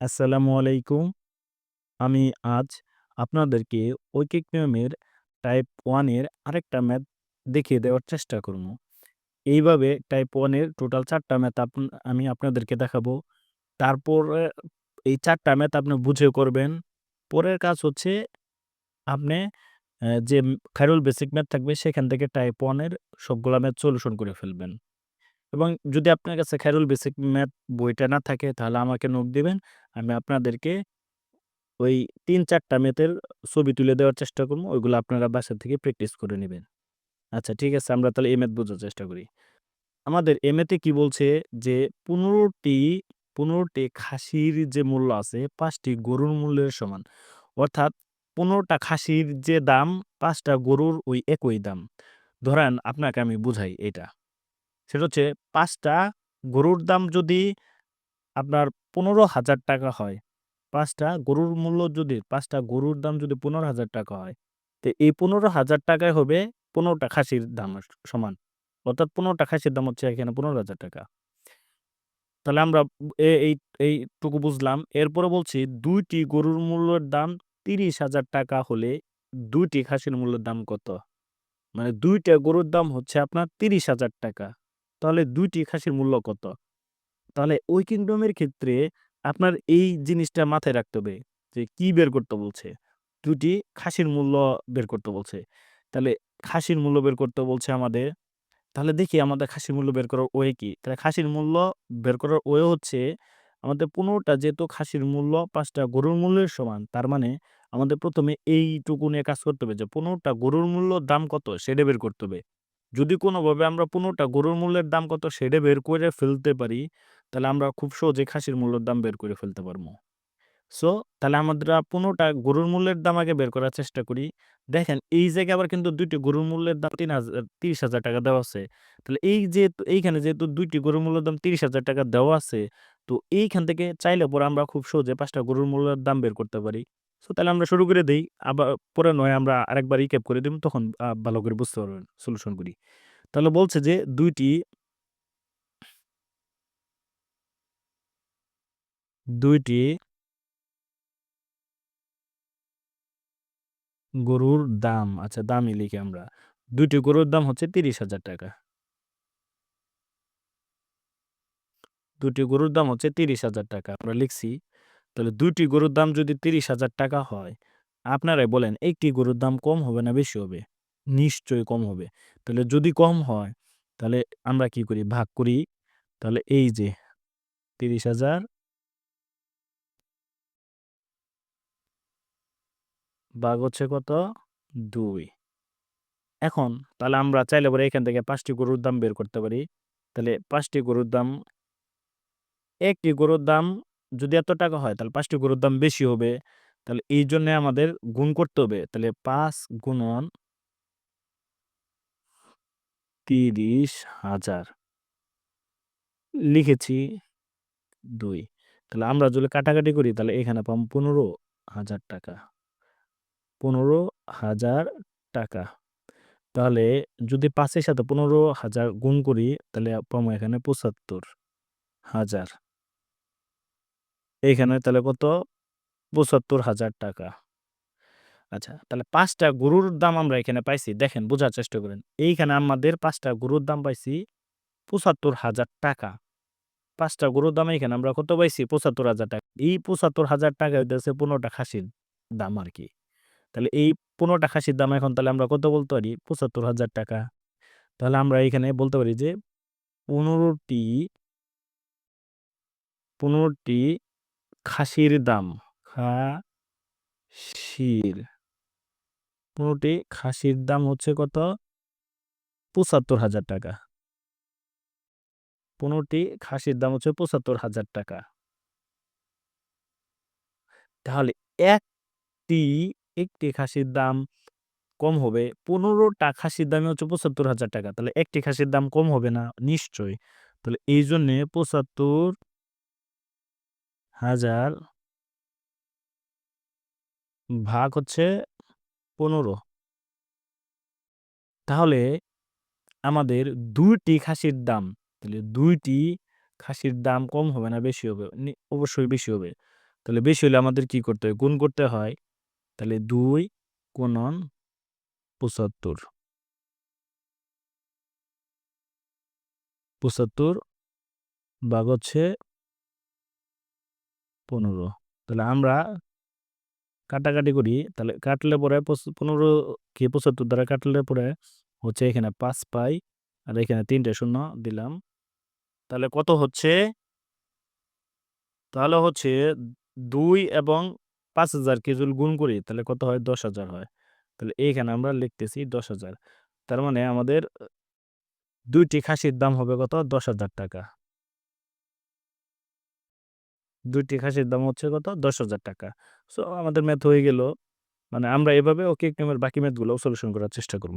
আসসালামু আলাইকুম। আমি আজ আপনাদেরকে ঐকিক নিয়মের টাইপ ওয়ানের আরেকটা ম্যাথ দেখিয়ে দেওয়ার চেষ্টা করব। এইভাবে টাইপ ওয়ানের টোটাল চারটা ম্যাথ আপ, আমি আপনাদেরকে দেখাবো। তারপরে এই চারটা ম্যাথ আপনি বুঝে করবেন। পরের কাজ হচ্ছে আপনি যে খায়রুল বেসিক ম্যাথ থাকবে, সেখান থেকে টাইপ 1 এর সবগুলা ম্যাথ সলিউশন করে ফেলবেন। এবং যদি আপনার কাছে খায়রুল বেসিক ম্যাথ বইটা না থাকে, তাহলে আমাকে নক দিবেন। আমি আপনাদেরকে ওই ৩-৪ টা ম্যাথের ছবি তুলে দেওয়ার চেষ্টা করব। ওইগুলো আপনারা বাসা থেকে প্র্যাকটিস করে নেবেন আচ্ছা ঠিক আছে, আমরা তাহলে এই ম্যাথ বোঝার চেষ্টা করি। আমাদের এই ম্যাথে কি বলছে যে, পনেরোটি পনেরোটি খাসির যে মূল্য আছে, পাঁচটি গরুর মূল্যের সমান। অর্থাৎ পনেরোটা খাসির যে দাম, পাঁচটা গরুর ওই একই দাম। ধরেন, আপনাকে আমি বুঝাই এইটা। সেটা হচ্ছে পাঁচটা গরুর দাম যদি আপনার ৳১৫,০০০ হয়, পাঁচটা গরুর মূল্য যদি পাঁচটা গরুর দাম যদি ৳১৫,০০০ হয়, তো এই ৳১৫,০০০ হবে পনেরোটা খাসির দাম সমান। অর্থাৎ পনেরোটা খাসির দাম হচ্ছে এখানে ৳১৫,০০০ তাহলে আমরা এই এইটুকু বুঝলাম। এরপরে বলছি দুইটি গরুর মূল্যের দাম ৳৩০,০০০ হলে দুইটি খাসির মূল্যের দাম কত? মানে ২ টা গরুর দাম হচ্ছে আপনার ৳৩০,০০০ তাহলে দুইটি খাসির মূল্য কত? তাহলে ওই কিংডমের ক্ষেত্রে আপনার এই জিনিসটা মাথায় রাখতে হবে যে কি বের করতে বলছে? দুটি খাসির মূল্য বের করতে বলছে। তাহলে খাসির মূল্য বের করতে বলছে আমাদের। তাহলে দেখি আমাদের খাসির মূল্য বের করার ওয়ে কি? তাহলে খাসির মূল্য বের করার ওয়ে হচ্ছে আমাদের পনেরোটা যেহেতু খাসির মূল্য পাঁচটা গরুর মূল্যের সমান। তার মানে আমাদের ১ম এ এইটুকু নিয়ে কাজ করতে হবে যে পনেরোটা গরুর মূল্য দাম কত সেটা বের করতে হবে। যদি কোনোভাবে আমরা ১৫ টা গরুর মূল্যের দাম কত সেটা বের করে ফেলতে পারি, তাহলে আমরা খুব সহজে খাসির মূল্যের দাম বের করে ফেলতে পারব। সো তাহলে আমরা ১৫ টা গরুর মূল্যের দাম আগে বের করার চেষ্টা করি। দেখেন এই জায়গায় আবার কিন্তু দুইটি গরুর মূল্যের দাম তিন হাজার ৳৩০,০০০ দেওয়া আছে। তাহলে এই যে এইখানে যেহেতু দুইটি গরুর মূল্যের দাম ৳৩০,০০০ দেওয়া আছে, তো এইখান থেকে চাইলে পরে আমরা খুব সহজে পাঁচটা গরুর মূল্যের দাম বের করতে পারি। সো তাহলে আমরা শুরু করে দেই। আবার পরে নয় আমরা আরেকবার রিক্যাপ করে দিব তখন ভালো করে বুঝতে পারবেন সলিউশন করি। তাহলে বলছে যে ২ টি ২ টি গরুর দাম, আচ্ছা দামই লিখি আমরা। দুইটি গরুর দাম হচ্ছে তিরিশ হাজার টাকা দুটি গরুর দাম হচ্ছে ৳৩০,০০০ আমরা লিখছি। তাহলে ২ টি গরুর দাম যদি ৳৩০,০০০ হয়, আপনারাই বলেন একটি গরুর দাম কম হবে না বেশি হবে? নিশ্চয়ই কম হবে। তাহলে যদি কম হয়, তাহলে আমরা কি করি? ভাগ করি। তাহলে এই যে ৩০,০০০ ভাগ হচ্ছে কত? দুই এখন তাহলে আমরা চাইলে পরে এখান থেকে পাঁচটি গরুর দাম বের করতে পারি। তাহলে পাঁচটি গরুর দাম একটি গরুর দাম যদি এত টাকা হয় তাহলে ৫ টি গরুর দাম বেশি হবে। তাহলে এইজন্যে আমাদের গুণ করতে হবে। তাহলে ৫ গুণন ৩০,০০০ লিখেছি দুই। তাহলে আমরা যদি কাটাকাটি করি তাহলে এখানে পাম পনেরো হাজার টাকা। পনেরো হাজার টাকা। তাহলে যদি পাঁচের সাথে পনেরো হাজার গুণ করি তাহলে পাবো এখানে ৭৫,০০০ এইখানে তাহলে কত? ৳৭৫,০০০ আচ্ছা তাহলে পাঁচটা গরুর দাম আমরা এখানে পাইছি। দেখেন বোঝার চেষ্টা করেন। এইখানে আমাদের পাঁচটা গরুর দাম পাইছি পঁচাত্তর হাজার টাকা পাঁচটা গরুর দাম এখানে আমরা কত পাইছি? ৳৭৫,০০০ এই ৳৭৫,০০০ হইতেছে ১৫ টা খাসির দাম আর কি তাহলে এই পনেরোটা খাসির দাম এখন তাহলে আমরা কত বলতে পারি? ৳৭৫,০০০ তাহলে আমরা এইখানে বলতে পারি যে ১৫ টি ১৫ টি খাসির দাম, খাসির ১৫ টি খাসির দাম হচ্ছে কত? ৳৭৫,০০০ ১৫ টি খাসির দাম হচ্ছে ৳৭৫,০০০ তাহলে একটি, একটি খাসির দাম কম হবে। ১৫ টা খাসির দামে হচ্ছে ৳৭৫,০০০ তাহলে একটি খাসির দাম কম হবে না? নিশ্চয়ই। তাহলে এইজন্যে ৭৫,০০০ ভাগ হচ্ছে ১৫ তাহলে আমাদের দুইটি খাসির দাম, তাহলে দুইটি খাসির দাম কম হবে না বেশি হবে? অবশ্যই বেশি হবে। তাহলে বেশি হলে আমাদের কি করতে হয় গুণ করতে হয় তাহলে দুই গুণন পঁচাত্তর পঁচাত্তর ভাগ হচ্ছে পনেরো। তাহলে আমরা কাটাকাটি করি, তাহলে কাটলে পরে পনেরো কি পঁচাত্তর? দ্বারা কাটলে পরে হচ্ছে এখানে পাঁচ পাই, আর এখানে তিনটে শূন্য দিলাম। তাহলে কত হচ্ছে? তাহলে হচ্ছে দুই এবং পাঁচ হাজার কে যদি গুণ করি, তাহলে কত হয়? দশ হাজার হয়। তাহলে এইখানে আমরা লিখতেছি দশ হাজার। তার মানে আমাদের দুইটি খাসির দাম হবে কত? দশ হাজার টাকা। দুইটি খাসির দাম হচ্ছে কত? দশ হাজার টাকা। সো আমাদের ম্যাথ হয়ে গেল। মানে আমরা এভাবে ওকে বাকি ম্যাথগুলো সলিউশন করার চেষ্টা করব।